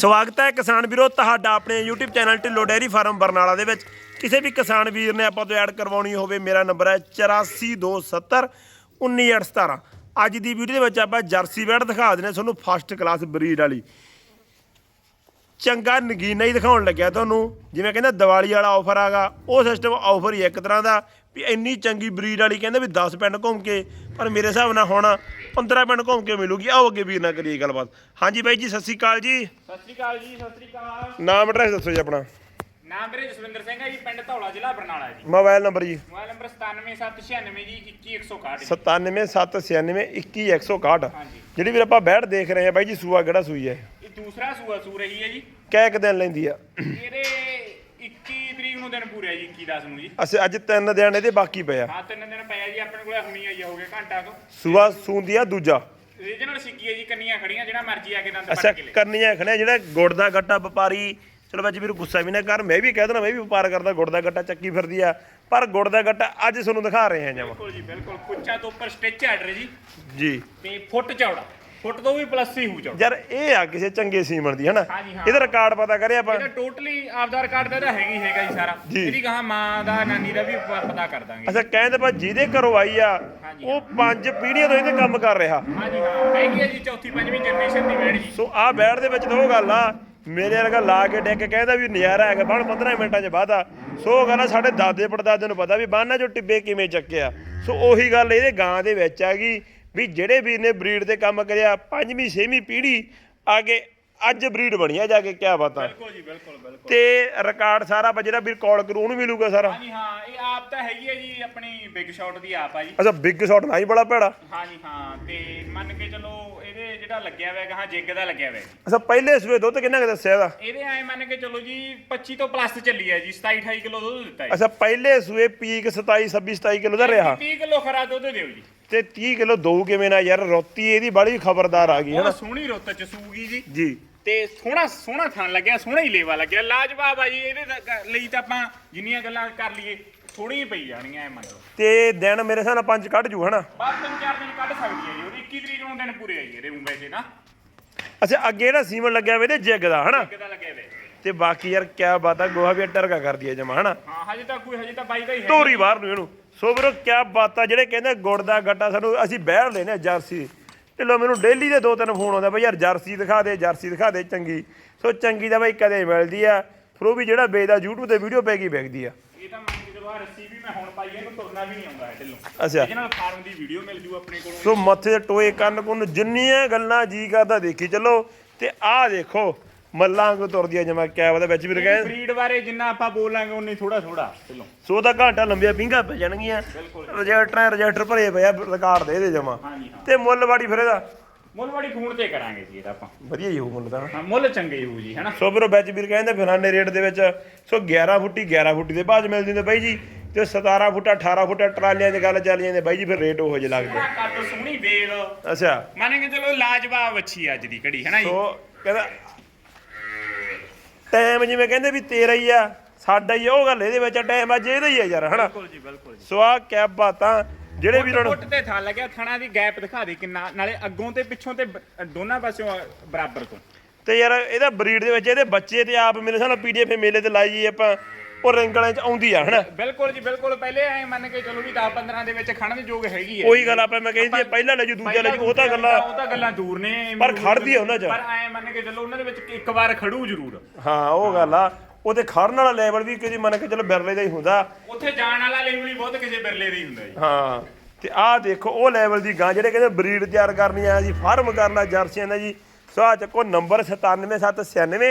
ਸਵਾਗਤ ਹੈ ਕਿਸਾਨ ਵੀਰੋ ਤੁਹਾਡਾ ਆਪਣੇ YouTube channel Dhillon dairy farm Barnala ਦੇ ਵਿੱਚ। ਕਿਸੇ ਵੀ ਕਿਸਾਨ ਵੀਰ ਨੇ ਆਪਾਂ ਤੋਂ ਐਡ ਕਰਵਾਉਣੀ ਹੋਵੇ, ਮੇਰਾ ਨੰਬਰ ਹੈ 8427 19817 ਅੱਜ ਦੀ ਵੀਡੀਓ ਦੇ ਵਿੱਚ ਆਪਾਂ ਜਰਸੀ ਵੈੜ ਦਿਖਾ ਦਿੰਦੇ ਹਾਂ, ਤੁਹਾਨੂੰ ਫਸਟ ਕਲਾਸ ਬਰੀਡ ਵਾਲੀ। ਚੰਗਾ ਨਗੀਨਾ ਹੀ ਦਿਖਾਉਣ ਲੱਗਿਆ ਤੁਹਾਨੂੰ। ਜਿਵੇਂ ਕਹਿੰਦਾ ਦੀਵਾਲੀ ਵਾਲਾ ਆਫਰ ਆਗਾ, ਉਹ ਸਿਸਟਮ ਆਫਰ ਹੀ ਇੱਕ ਤਰ੍ਹਾਂ ਦਾ। ਵੀ ਇੰਨੀ ਚੰਗੀ ਬਰੀਡ ਵਾਲੀ ਕਹਿੰਦੇ ਵੀ 10 ਪਿੰਡ ਘੁੰਮ ਕੇ ਪਰ ਮੇਰੇ ਹਿਸਾਬ ਨਾਲ ਹੁਣ 15 ਪਿੰਡ ਘੁੰਮ ਕੇ ਮਿਲੂਗੀ। ਆਓ ਅੱਗੇ ਵੀਰ ਨਾਲ ਕਰੀਏ ਗੱਲਬਾਤ। ਹਾਂਜੀ ਬਾਈ ਜੀ ਸਤਿ ਸ਼੍ਰੀ ਅਕਾਲ ਜੀ। ਸਤਿ ਸ੍ਰੀ ਅਕਾਲ ਜੀ ਸਤਿ ਸ੍ਰੀ ਅਕਾਲ। ਨਾਮ ਐਡਰੈਸ ਦੱਸੋ ਜੀ ਆਪਣਾ। ਨਾਮ ਮੇਰੇ ਜਸਵਿੰਦਰ ਸਿੰਘ ਹੈ ਜੀ ਪਿੰਡ ਧੌਲਾ ਜ਼ਿਲ੍ਹਾ ਬਰਨਾਲਾ ਜੀ। ਮੋਬਾਈਲ ਨੰਬਰ ਜੀ। ਮੋਬਾਈਲ ਨੰਬਰ 97796 ਜੀ 21161 ਜੀ। 977961 ਹਾਂਜੀ। ਜਿਹੜੀ ਵੀਰ ਆਪਾਂ ਬੈਠ ਦੇਖ ਰਹੇ ਆ ਬਾਈ ਜੀ ਸੂਆ ਕਿਹੜਾ ਸੂਈ ਹੈ? ਇਹ ਦੂਸਰਾ ਸੂਆ ਸੂ ਰਹੀ ਹੈ ਜੀ। ਕਿਹ ਕੁ ਦਿਨ ਲੈਂਦੀ ਆ। ਇਹਦੇ 21 ਤਰੀਕ ਨੂੰ ਦਿਨ ਪੂਰੇ ਆ ਜੀ 21 10 ਨੂੰ ਜੀ। ਅਸੀਂ ਅੱਜ ਤਿੰਨ ਦਿਨ ਇਹਦੇ ਬਾਕੀ ਪਏ ਆ। ਹਾਂ ਤਿੰਨ ਦਿਨ ਪਿਆ ਜੀ ਆਪਣੇ ਕੋਲੇ ਹੁਣੀ ਆਈ ਹੋ ਘੰਟਾ ਕੁ। ਸੂਆ ਸੂੰਦੀ ਆ ਦੂਜਾ। ਰੀਜਨਲ ਸਿੱਕੀ ਹੈ ਜੀ ਕੰਨੀਆਂ ਖੜੀਆਂ ਜਿਹੜਾ ਮਰਜ਼ੀ ਆ ਕੇ ਦੰਦ ਅੱਛਾ ਪੱਟ ਕੇ ਲੈ। ਕਰਨੀਆਂ ਖੜਿਆ ਜਿਹੜਾ ਗੁੜ ਦਾ ਗੱਟਾ ਵਪਾਰੀ ਚਲੋ ਵਿੱਚ ਵੀਰ ਗੁੱਸਾ ਵੀ ਨਾ ਕਰ ਮੈਂ ਵੀ ਕਹਿ ਦੇਣਾ ਮੈਂ ਵੀ ਵਪਾਰ ਕਰਦਾ ਗੁੜ ਦਾ ਗੱਟਾ ਚੱਕੀ ਫਿਰਦੀ ਆ। ਪਰ ਗੁੜ ਦਾ ਗੱਟਾ ਅੱਜ ਤੁਹਾਨੂੰ ਦਿਖਾ ਰਹੇ ਹਾਂ ਜਮਾ ਬਿਲਕੁਲ ਜੀ ਬਿਲਕੁਲ। ਪੁੱਛਾ ਤੋਂ ਉੱਪਰ ਸਟਿਚ ਆਰਡਰ ਜੀ। ਜੀ। ਤੇ ਫੁੱਟ ਚੌੜਾ। ਫੁੱਟ ਤੋਂ ਵੀ ਪਲੱਸ ਹੀ ਹੋਊ ਚੌੜਾ ਯਾਰ ਇਹ ਆ ਕਿਸੇ ਚੰਗੇ ਸੀਮਨ ਦੀ ਹਨਾ? ਹਾਂਜੀ, ਹਾਂ। ਇਹਦਾ ਰਿਕਾਰਡ ਪਤਾ ਕਰਿਆ ਆਪਾਂ। ਇਹਦਾ ਟੋਟਲੀ ਆਪਦਾ ਰਿਕਾਰਡ ਤਾਂ ਇਹਦਾ ਹੈਗੀ ਹੈਗਾ ਜੀ ਸਾਰਾ। ਜੀ। ਇਹਦੀ ਕਹਾ ਮਾਂ ਦਾ ਨਾਨੀ ਦਾ ਵੀ ਪ- ਪਤਾ ਕਰ ਦਾਂਗੇ। ਅੱਛਾ ਕਹਿੰਦੇ ਪਾ ਜਿਹਦੇ ਘਰੋਂ ਆਈ ਆ ਹਾਂਜੀ। ਉਹ ਪੰਜ ਪੀੜ੍ਹੀਆਂ ਤੋਂ ਇਹਦੇ ਕੰਮ ਕਰ ਰਿਹਾ। ਹਾਂਜੀ ਹਾਂ। ਹੈਗੀ ਹੈ ਜੀ ਚੌਥੀ ਪੰਜਵੀਂ ਜਨਰੇਸ਼ਨ ਦੀ ਵੈੜ ਜੀ। ਸੋ ਆਹ ਬੈਠ ਦੇ ਵਿੱਚ ਤਾਂ ਉਹ ਗੱਲ ਆ ਮੇਰੇ ਵਰਗਾ ਲਾ ਕੇ ਡਿੱਕ ਕਹਿੰਦਾ ਵੀ ਨਜ਼ਾਰਾ ਹੈਗਾ ਬਣ 15 ਮਿੰਟਾਂ 'ਚ ਆ ਸੋ ਉਹ ਗੱਲ ਆ ਸਾਡੇ ਦਾਦੇ ਪੜਦਾਦੇ ਨੂੰ ਪਤਾ ਵੀ ਬਾਨਾਂ 'ਚੋਂ ਟਿੱਬੇ ਕਿਵੇਂ ਚੱਕਿਆ। ਸੋ ਉਹੀ ਗੱਲ ਇਹਦੇ ਗਾਂ ਦੇ ਵਿੱਚ ਆ ਗਈ। ਵੀ ਜਿਹੜੇ ਵੀਰ ਨੇ ਬਰੀਡ ਤੇ ਕੰਮ ਕਰਿਆ ਪੰਜਵੀਂ ਛੇਵੀਂ ਪੀੜ੍ਹੀ ਅੱਗੇ ਅੱਜ ਬਰੀਡ ਬਣੀ ਆ ਜਾ ਕੇ ਕਿਆ ਬਾਤਾਂ। ਬਿਲਕੁਲ ਜੀ ਬਿਲਕੁਲ ਬਿਲਕੁਲ। ਤੇ ਰਿਕਾਰਡ ਸਾਰਾ ਵਾ ਜਿਹੜਾ ਵੀਰ ਕਾਲ ਕਰੂ ਉਹਨੂੰ ਮਿਲੂਗਾ ਸਾਰਾ। ਹਾਂਜੀ ਹਾਂ ਇਹ ਆਪ ਤਾਂ ਹੈਗੀ ਹੈ ਜੀ ਆਪਣੀ ਬਿਗ ਸ਼ਾਟ ਦੀ ਆਪ ਆ ਜੀ। ਅੱਛਾ ਬਿੱਗ ਸ਼ਾਟ ਨਹੀਂ ਬੜਾ ਭੈੜਾ। ਹਾਂਜੀ ਹਾਂ ਤੇ ਮੰਨ ਕੇ ਚਲੋ ਇਹਦੇ ਜਿਹੜਾ ਲੱਗਿਆ ਹੋਇਆ ਹਾਂ ਜਿੱਗ ਦਾ ਲੱਗਿਆ ਹੋਇਆ। ਅੱਛਾ ਪਹਿਲੇ ਸਵੇ ਦੁੱਧ ਕਿੰਨਾ ਕੁ ਦੱਸਿਆ ਇਹਦਾ? ਇਹਦੇ ਐ ਮੰਨ ਕੇ ਚਲੋ ਜੀ 25 ਤੋਂ ਪਲੱਸ ਚੱਲੀ ਹੈ ਜੀ 27 28 ਕਿਲੋ ਦੁੱਧ ਦਿੱਤਾ ਜੀ। ਅੱਛਾ ਪਹਿਲੇ ਸੂਏ ਪੀਕ 27 26 27 ਕਿਲੋ ਦਾ ਰਿਹਾ। 30 ਕਿਲੋ ਖਰਾ ਦੁੱਧ ਦਿਓ ਜੀ। ਤੇ 30 ਕਿਲੋ ਦਊ ਕਿਵੇਂ ਨਾ ਯਾਰ ਰੋਤੀ ਇਹਦੀ ਬੜੀ ਖਬਰਦਾਰ ਆ ਗਈ ਉਹ ਹਨਾ? ਸੋਹਣੀ ਰੁੱਤ ਚ ਸੂਗੀ ਜੀ। ਜੀ। ਤੇ ਸੋਹਣਾ ਸੋਹਣਾ ਥਣ ਲੱਗਿਆ ਸੋਹਣਾ ਹੀ ਲੇਵਾ ਲੱਗਿਆ। ਲਾਜਵਾਬ ਆ ਜੀ ਇਹਦੇ ਲਈ ਤਾਂ ਆਪਾਂ ਜਿੰਨੀਆਂ ਗੱਲਾਂ ਕਰ ਲਈਏ ਥੋੜੀ ਹੀ ਪਈ ਜਾਣੀਆਂ ਐ ਮੰਨ ਲਓ। ਤੇ ਦਿਨ ਮੇਰੇ ਹਿਸਾਬ ਨਾਲ ਪੰਜ ਕੱਢ ਜੂ ਹਨਾ? ਬਸ ਤਿੰਨ ਚਾਰ ਦਿਨ ਕੱਢ ਸਕਦੀ ਹੈ ਜੀ ਉਹਦੀ 21 ਤਰੀਕ ਨੂੰ ਦਿਨ ਪੂਰੇ ਆਈ ਇਹਦੇ ਊਂ ਵੈਸੇ ਨਾ। ਅੱਛਾ ਅੱਗੇ ਜਿਹੜਾ ਸੀਮਨ ਲੱਗਿਆ ਵੇ ਤੇ ਜਿੱਗ ਦਾ ਹਨਾ? ਕਿਦਾਂ ਲੱਗਿਆ ਵੇ। ਤੇ ਬਾਕੀ ਯਾਰ ਕਿਆ ਬਾਤ ਆ ਗੋਹਾ ਵੀ ਟਰਕਾ ਕਰਦੀ ਹੈ ਜਮਾ ਹਨਾ? ਹਾਂ ਹਜੇ ਤਾਂ ਕੋਈ ਹਜੇ ਤਾਂ ਬਾਈ ਦਾ ਹੀ ਹੈ ਧੋਰੀ ਬਾਹਰ ਨੂੰ ਇਹਨੂੰ। ਸੋ ਵੀਰੋ ਕਿਆ ਬਾਤ ਆ ਜਿਹੜੇ ਕਹਿੰਦੇ ਗੁੜ ਦਾ ਗੱਟਾ ਸਾਨੂੰ ਅਸੀਂ ਬਹਿੜ ਲੈਨੇ ਜਰਸੀ। ਢਿੱਲੋਂ ਮੈਨੂੰ ਡੇਲੀ ਦੇ ਦੋ ਤਿੰਨ ਫੋਨ ਆਉਂਦੇ ਬਈ ਯਾਰ ਜਰਸੀ ਦਿਖਾ ਦੇ ਜਰਸੀ ਦਿਖਾ ਦੇ ਚੰਗੀ। ਸੋ ਚੰਗੀ ਦਾ ਬਈ ਕਦੇ ਮਿਲਦੀ ਆ ਫਿਰ ਉਹ ਵੀ ਜਿਹੜਾ ਵੇਚਦਾ YouTube ਤੇ ਵੀਡੀਓ ਪੈ ਗਈ ਵਿਕਦੀ ਆ। ਇਹ ਤਾਂ ਮੰਨ ਕੇ ਚਲੋ ਆ ਰੱਸੀ ਵੀ ਮੈਂ ਹੁਣ ਪਾਈ ਹੈ, ਇਹਨੂੰ ਤੁਰਨਾ ਵੀ ਨਹੀਂ ਆਉਂਦਾ ਹੈ ਢਿੱਲੋਂ ਅੱਛਾ। ਇਹਦੇ ਨਾਲ ਫਾਰਮ ਦੀ ਵੀਡੀਓ ਮਿਲ ਜੂ ਆਪਣੇ ਕੋਲੋਂ। ਸੋ ਮੱਥੇ ਤੇ ਟੋਏ ਕੰਨ ਕੁੰਨ ਜਿੰਨੀਆਂ ਗੱਲਾਂ ਜੀ ਕਰਦਾ ਦੇਖੀ ਚੱਲੋ ਤੇ ਆਹ ਦੇਖੋ। ਮੱਲਾਂ ਕੋ ਤੁਰਦੀਆਂ ਜਮਾ ਕਿਆ ਉਹਦੇ ਵਿੱਚ ਵੀ ਰਗਾਏ ਬਰੀਡ ਬਾਰੇ ਜਿੰਨਾ ਆਪਾਂ ਬੋਲਾਂਗੇ ਉਨੀ ਥੋੜਾ ਥੋੜਾ ਸੋ ਦਾ ਘਾਟਾ ਲੰਬੀਆਂ ਪਿੰਗਾ ਪੈ ਜਾਣਗੀਆਂ। ਰਜਿਸਟਰਾਂ ਰਜਿਸਟਰ ਭਰੇ ਪਏ ਆ ਰਿਕਾਰਡ ਦੇ ਦੇ ਜਮਾ। ਹਾਂਜੀ ਹਾਂ। ਤੇ ਮੁੱਲ ਵਾੜੀ ਫਿਰ ਇਹਦਾ। ਮੁੱਲ ਵਾਲੀ ਫੋਨ ਤੇ ਕਰਾਂਗੇ ਜੀ ਇਹਦਾ ਆਪਾਂ। ਵਧੀਆ ਹੀ ਹੋਊ ਮੁੱਲ ਤਾਂ। ਹਾਂ ਮੁੱਲ ਚੰਗੇ ਹੋਊ ਜੀ ਹੈਨਾ। ਸੋ ਵੀਰੋ ਵਿੱਚ ਵੀਰ ਕਹਿੰਦੇ ਫਿਰਾਨੇ ਰੇਟ ਦੇ ਵਿੱਚ ਸੋ 11 ਫੁੱਟੀ 11 ਫੁੱਟੀ ਦੇ ਬਾਅਦ ਮਿਲ ਜਾਂਦੇ ਬਾਈ ਜੀ। ਤੇ 17 ਫੁੱਟਾ 18 ਫੁੱਟਾ ਟਰਾਲੀਆਂ 'ਚ ਗੱਲ ਚੱਲ ਜਾਂਦੇ ਬਾਈ ਜੀ ਫਿਰ ਰੇਟ ਉਹੋ ਜਿਹੇ ਲੱਗਦੇ। ਕੱਦ ਸੋਹਣੀ ਵੇਲ। ਅੱਛਾ। ਮੰਨ ਕੇ ਚਲੋ ਲਾਜਵਾਬ ਅੱਛੀ ਅੱਜ ਦੀ ਘੜੀ ਹੈਨਾ ਜੀ। ਸੋ ਕਹਿੰਦਾ ਟਾਈਮ ਜਿਵੇਂ ਕਹਿੰਦੇ ਵੀ ਤੇਰਾ ਹੀ ਆ ਸਾਡਾ ਹੀ ਆ, ਉਹ ਗੱਲ ਇਹਦੇ ਵਿੱਚ ਟਾਈਮ ਅੱਜ ਇਹਦਾ ਹੀ ਆ ਯਾਰ ਹਨਾ? ਬਿਲਕੁਲ ਜੀ ਬਿਲਕੁਲ ਜੀ। ਸੋ ਆ ਕੈਬ ਬਾਤਾਂ ਜਿਹੜੇ ਵੀਰਾਂ ਨੂੰ ਫੁੱਟ ਤੇ ਥਾਂ ਲੱਗਿਆ ਥਣਾ ਦੀ ਗੈਪ ਦਿਖਾ ਦੇ ਕਿੰਨਾ ਨਾਲੇ ਅੱਗੋਂ ਤੇ ਪਿੱਛੋਂ ਤੇ ਬ- ਦੋਨਾਂ ਪਾਸਿਓਂ ਬਰਾਬਰ ਤੋਂ। ਤੇ ਯਾਰ ਇਹਦਾ ਬਰੀਡ ਦੇ ਵਿੱਚ ਇਹਦੇ ਬੱਚੇ ਤੇ ਆਪ ਮੇਰੇ ਸਾਹਮਣੇ ਪੀਡੀਐਫ ਮੇਲੇ ਤੇ ਲਾਈ ਜੀ ਆਪਾਂ। ਉਹ ਰਿੰਗਲਾਂ 'ਚ ਆਉਂਦੀ ਆ ਹਨਾ? ਬਿਲਕੁਲ ਜੀ ਬਿਲਕੁਲ। ਪਹਿਲੇ ਐ ਮੰਨ ਕੇ ਚਲੋ ਵੀ 10 15 ਦੇ ਵਿੱਚ ਖੜਨ ਦੇ ਯੋਗ ਹੈਗੀ ਹੈ। ਉਹੀ ਗੱਲ ਆਪਾਂ ਮੈਂ ਕਹਿੰਦੀ ਪਹਿਲਾ ਲੈ ਜੂ ਦੂਜਾ ਲੈ ਜੂ ਉਹ ਤਾਂ ਗੱਲਾਂ ਉਹ ਤਾਂ ਗੱਲਾਂ ਦੂਰ ਨੇ। ਪਰ ਖੜਦੀ ਆ ਉਹਨਾਂ 'ਚ। ਪਰ ਐ ਮੰਨ ਕੇ ਚਲੋ ਉਹਨਾਂ ਦੇ ਵਿੱਚ ਇੱਕ ਵਾਰ ਖੜੂ ਜ਼ਰੂਰ। ਹਾਂ ਉਹ ਗੱਲ ਆ। ਉਹਦੇ ਖੜਨ ਵਾਲਾ ਲੈਵਲ ਵੀ ਕਿਹਦੀ ਮੰਨ ਕੇ ਚਲੋ ਬਿਰਲੇ ਦਾ ਹੀ ਹੁੰਦਾ। ਉੱਥੇ ਜਾਣ ਵਾਲਾ ਲੈਵਲ ਹੀ ਬਹੁਤ ਕਿਸੇ ਬਿਰਲੇ ਦਾ ਹੀ ਹੁੰਦਾ ਜੀ। ਹਾਂ ਤੇ ਆਹ ਦੇਖੋ ਉਹ ਲੈਵਲ ਦੀ ਗਾਂ ਜਿਹੜੇ ਕਹਿੰਦੇ ਬਰੀਡ ਤਿਆਰ ਕਰਨੀ ਆ ਜੀ ਫਾਰਮ ਕਰਨਾ ਜਰਸੀਆਂ ਦਾ ਜੀ। ਸੋ ਆ ਚੱਕੋ ਨੰਬਰ 97796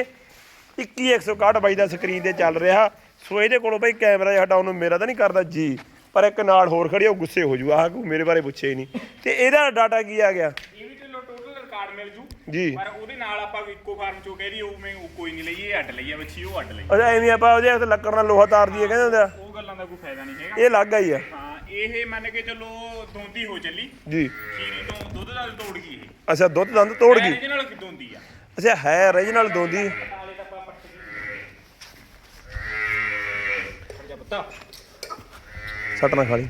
21161 ਬਾਈ ਦਾ ਸਕਰੀਨ ਤੇ ਚੱਲ ਰਿਹਾ। ਸੋ ਇਹਦੇ ਕੋਲੋਂ ਬਈ ਕੈਮਰਾ ਜਿਹਾ ਹਟਾਉਣ ਨੂੰ ਮੇਰਾ ਤਾਂ ਨਹੀਂ ਕਰਦਾ ਜੀ। ਪਰ ਇੱਕ ਨਾਲ ਹੋਰ ਖੜੀ ਉਹ ਗੁੱਸੇ ਹੋ ਜੂ। ਆਹ ਕੋਈ ਮੇਰੇ ਬਾਰੇ ਪੁੱਛੇ ਹੀ ਨਹੀਂ। ਤੇ ਇਹਦਾ ਡਾਟਾ ਕੀ ਆ ਗਿਆ? ਇਹ ਵੀ ਚਲੋ ਟੋਟਲ ਰਿਕਾਰਡ ਮਿਲ ਜੂ। ਜੀ। ਪਰ ਉਹਦੇ ਨਾਲ ਆਪਾਂ ਇੱਕੋ ਫਾਰਮ ਚੋਂ ਕਹਿ ਉਹ ਮੈਂ ਉਹ ਕੋਈ ਨਹੀਂ ਲਈ ਇਹ ਅੱਡ ਲਈ ਆ ਬੱਚੀ ਉਹ ਅੱਡ ਲਈ। ਅੱਛਾ ਐਵੇਂ ਆਪਾਂ ਉਹਦੇ ਹੱਥ ਲੱਕੜ ਨਾਲ ਲੋਹਾ ਤਾਰ ਦਈਏ ਕਹਿੰਦੇ ਹੁੰਦੇ ਆ। ਉਹ ਗੱਲਾਂ ਦਾ ਕੋਈ ਫਾਇਦਾ ਨਹੀਂ ਹੈਗਾ। ਇਹ ਲੱਗ ਗਈ ਆ ਹਾਂ ਇਹ ਮੰਨ ਕੇ ਚਲੋ ਦੋਂਦੀ ਹੋ ਚੱਲੀ। ਜੀ। ਚੀਰੀ ਤੋਂ ਦੁੱਧ ਦਾ ਤੋੜ ਗਈ ਇਹ। ਅੱਛਾ ਦੁੱਧ ਦੰਦ ਤੋੜ ਗਈ? Original ਦੋਂਦੀ ਆ? ਅੱਛਾ ਹੈ ਰੀਜਨਲ ਦੋਂਦੀ ਨਾਲੇ ਤਾਂ ਆਪਾਂ ਪੱਟ ਗਈ ਪੁੱਤਾ ਸੱਟ ਨਾ ਖਾ ਲਈ।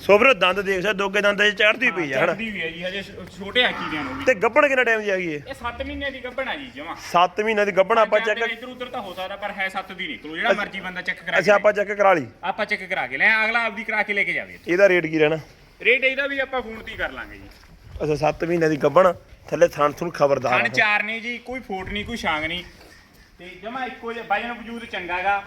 ਸੋ ਵੀਰੋ ਦੰਦ ਦੇਖ ਸਕਦੇ ਦੋਗੇ ਦੰਦ 'ਚ ਚੜ੍ਹਦੀ ਪਈ ਆ ਹਨਾ? ਚੜਦੀ ਵੀ ਹੈ ਜੀ ਹਜੇ ਛੋਟੇ ਆਖੀਰਿਆਂ ਨੂੰ ਤੇ ਗੱਬਣ ਕਿੰਨਾ ਟਾਈਮ ਦੀ ਆ ਗਈ ਇਹ? ਇਹ 7 ਮਹੀਨੇ ਦੀ ਗੱਭਣ ਆ ਜੀ ਜਮਾ। 7 ਮਹੀਨਿਆਂ ਦੀ ਗੱਬਣ ਆਪਾਂ ਚੈੱਕ ਇਧਰ ਉਧਰ ਤਾਂ ਹੋ ਸਕਦਾ ਪਰ ਹੈ 7 ਦੀ ਨਿਕਲੂ ਜਿਹੜਾ ਮਰਜ਼ੀ ਬੰਦਾ ਚੈੱਕ ਕਰਾ ਅੱਛਾ ਆਪਾਂ ਚੈੱਕ ਕਰਾ ਲਈ। ਆਪਾਂ ਚੈੱਕ ਕਰਾ ਕੇ ਲੈ ਅਗਲਾ ਆਪਦੀ ਕਰਾ ਕੇ ਲੈ ਕੇ ਜਾਵੇ। ਇਹਦਾ ਰੇਟ ਕੀ ਰਹਿਣਾ? ਰੇਟ ਇਹਦਾ ਵੀ ਆਪਾਂ ਫੋਨ ਤੇ ਕਰ ਲਾਂਗੇ ਜੀ। ਅੱਛਾ 7 ਮਹੀਨਿਆਂ ਦੀ ਗੱਬਣ ਥੱਲੇ ਥਣ ਥੁਣ ਖਬਰਦਾਰ ਥਣ। ਚਾਰ ਨੇ ਜੀ ਕੋਈ ਫੋਟ ਨਹੀਂ ਕੋਈ ਛਾਂਗ ਨਹੀਂ। ਤੇ ਜਮਾ ਇੱਕੋ ਜਿਹਾ ਵਜਨ ਵਜੂਦ ਚੰਗਾਗਾ।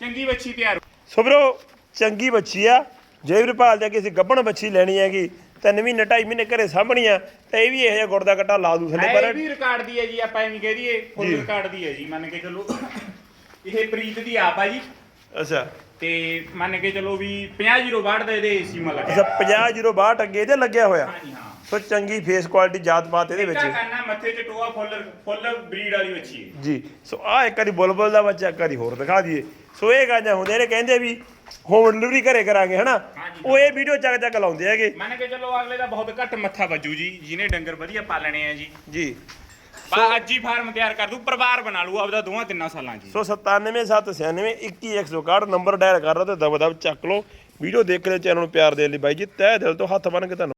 ਚੰਗੀ ਬੱਚੀ ਤਿਆਰ ਸੋ ਵੀਰੋ ਚੰਗੀ ਬੱਚੀ ਆ। ਜੇ ਵੀਰ ਭਾਲਦੇ ਆ ਕਿ ਅਸੀਂ ਗੱਬਣ ਬੱਚੀ ਲੈਣੀ ਹੈਗੀ ਤਿੰਨ ਮਹੀਨੇ ਢਾਈ ਮਹੀਨੇ ਘਰੇ ਸਾਂਭਣੀ ਆ ਤੇ ਇਹ ਵੀ ਇਹੋ ਜਿਹਾ ਗੁੜ ਦਾ ਕੱਟਾ ਲਾ ਦੂ ਥੱਲੇ ਇਹ ਪਰ ਵੀ ਰਿਕਾਰਡ ਦੀ ਹੈ ਜੀ ਆਪਾਂ ਐਵੇਂ ਕਹਿ ਦਈਏ ਫੁੱਲ। ਰਿਕਾਰਡ ਦੀ ਹੈ ਜੀ ਮੰਨ ਕੇ ਚੱਲੋ। ਇਹ ਪ੍ਰੀਤ ਦੀ ਆਪ ਆ ਜੀ। ਅੱਛਾ। ਤੇ ਮੰਨ ਕੇ ਚੱਲੋ ਵੀ 50 ਜ਼ੀਰੋ ਵਾਟ ਦਾ ਇਹਦੇ ਸੀਮਾ ਲੱਗਿਆ ਅੱਛਾ 50 62 ਅੱਗੇ ਇਹਦੇ ਲੱਗਿਆ ਹੋਇਆ। ਹਾਂਜੀ ਹਾਂ। ਸੋ ਚੰਗੀ ਫੇਸ ਕੁਆਲਿਟੀ ਜਾਤ ਪਾਤ ਇਹਦੇ ਵਿੱਚ। ਕਰਨਾ ਮੱਥੇ 'ਚ ਟੋਆ ਫੁੱਲ ਫੁੱਲ ਬਰੀਡ ਵਾਲੀ ਬੱਚੀ ਹੈ। ਜੀ ਸੋ ਆ ਇੱਕ ਵਾਰੀ ਬੁਲਬੁਲ ਦਾ ਬੱਚਾ ਇੱਕ ਵਾਰੀ ਹੋਰ ਦਿਖਾ ਦਈਏ। ਸੋ ਇਹ ਗਾਂਜਾਂ ਹੁੰਦੇ ਨੇ ਕਹਿੰਦੇ ਵੀ ਹੋਮ ਡਿਲੀਵਰੀ ਘਰੇ ਕਰਾਂਗੇ ਹਨਾ। ਉਹ ਇਹ ਵੀਡੀਓ ਚੱਕ ਚੱਕ ਲਾਉਂਦੇ ਹੈਗੇ। ਮੰਨ ਕੇ ਚੱਲੋ ਅਗਲੇ ਦਾ ਬਹੁਤ ਘੱਟ ਮੱਥਾ ਵੱਜੂ ਜੀ ਜਿਹਨੇ ਡੰਗਰ ਵਧੀਆ ਪਾਲਣੇ ਆ ਜੀ। ਜੀ। ਬਾ ਅੱਜ ਹੀ ਫਾਰਮ ਤਿਆਰ ਕਰ ਦੂ ਪਰਿਵਾਰ ਬਣਾ ਲੂ ਆਪਦਾ ਦੋਵਾਂ ਤਿੰਨਾਂ ਸਾਲਾਂ 'ਚ ਜੀ। ਸੋ 97796 21161 ਨੰਬਰ ਡਾਇਲ ਕਰ ਲਓ ਤੇ ਦਬ ਦਬ ਚੱਕ ਲਓ ਵੀਡੀਓ ਦੇਖ ਕੇ ਚੈਨਲ ਨੂੰ ਪਿਆਰ ਦੇਣ ਲਈ ਬਾਈ ਜੀ ਤਹਿ ਦਿਲ ਤੋਂ ਹੱਥ ਬੰਨ ਕੇ ਤੁਹਾਨੂੰ